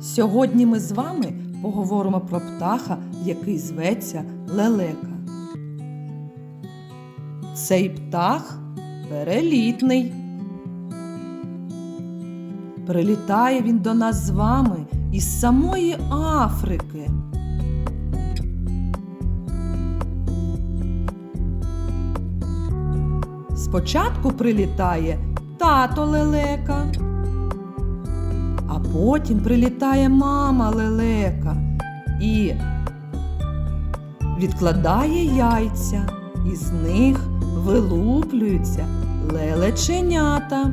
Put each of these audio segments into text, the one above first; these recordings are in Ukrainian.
Сьогодні ми з вами поговоримо про птаха, який зветься лелека. Цей птах перелітний. Прилітає він до нас з вами із самої Африки. Спочатку прилітає тато лелека, а потім прилітає мама лелека і відкладає яйця, і з них вилуплюються лелеченята.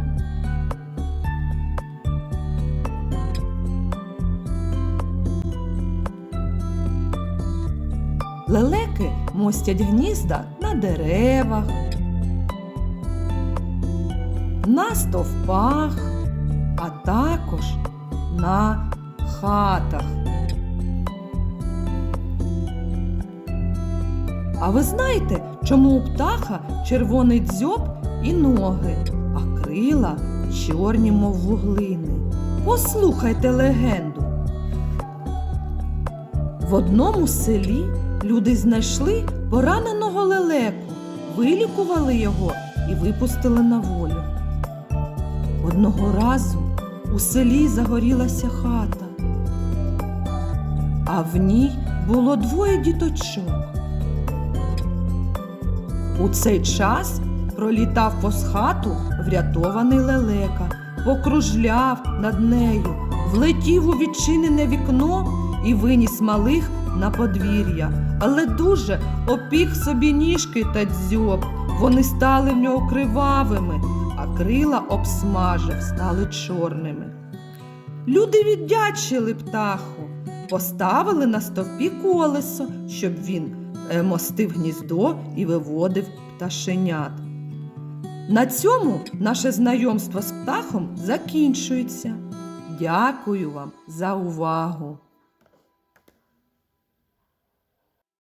Лелеки мостять гнізда на деревах, на стовпах, а також на хатах. А ви знаєте, чому у птаха червоний дзьоб і ноги, а крила чорні, мов вуглини? Послухайте легенду. В одному селі люди знайшли пораненого лелеку, вилікували його і випустили на волю. Одного разу у селі загорілася хата, а в ній було двоє діточок. У цей час пролітав повз хату врятований лелека, покружляв над нею, влетів у відчинене вікно і виніс малих на подвір'я, але дуже опік собі ніжки та дзьоб. Вони стали в нього кривавими, а крила обсмажив, стали чорними. Люди віддячили птаху, поставили на стовпі колесо, щоб він е, мостив гніздо і виводив пташенят. На цьому наше знайомство з птахом закінчується. Дякую вам за увагу!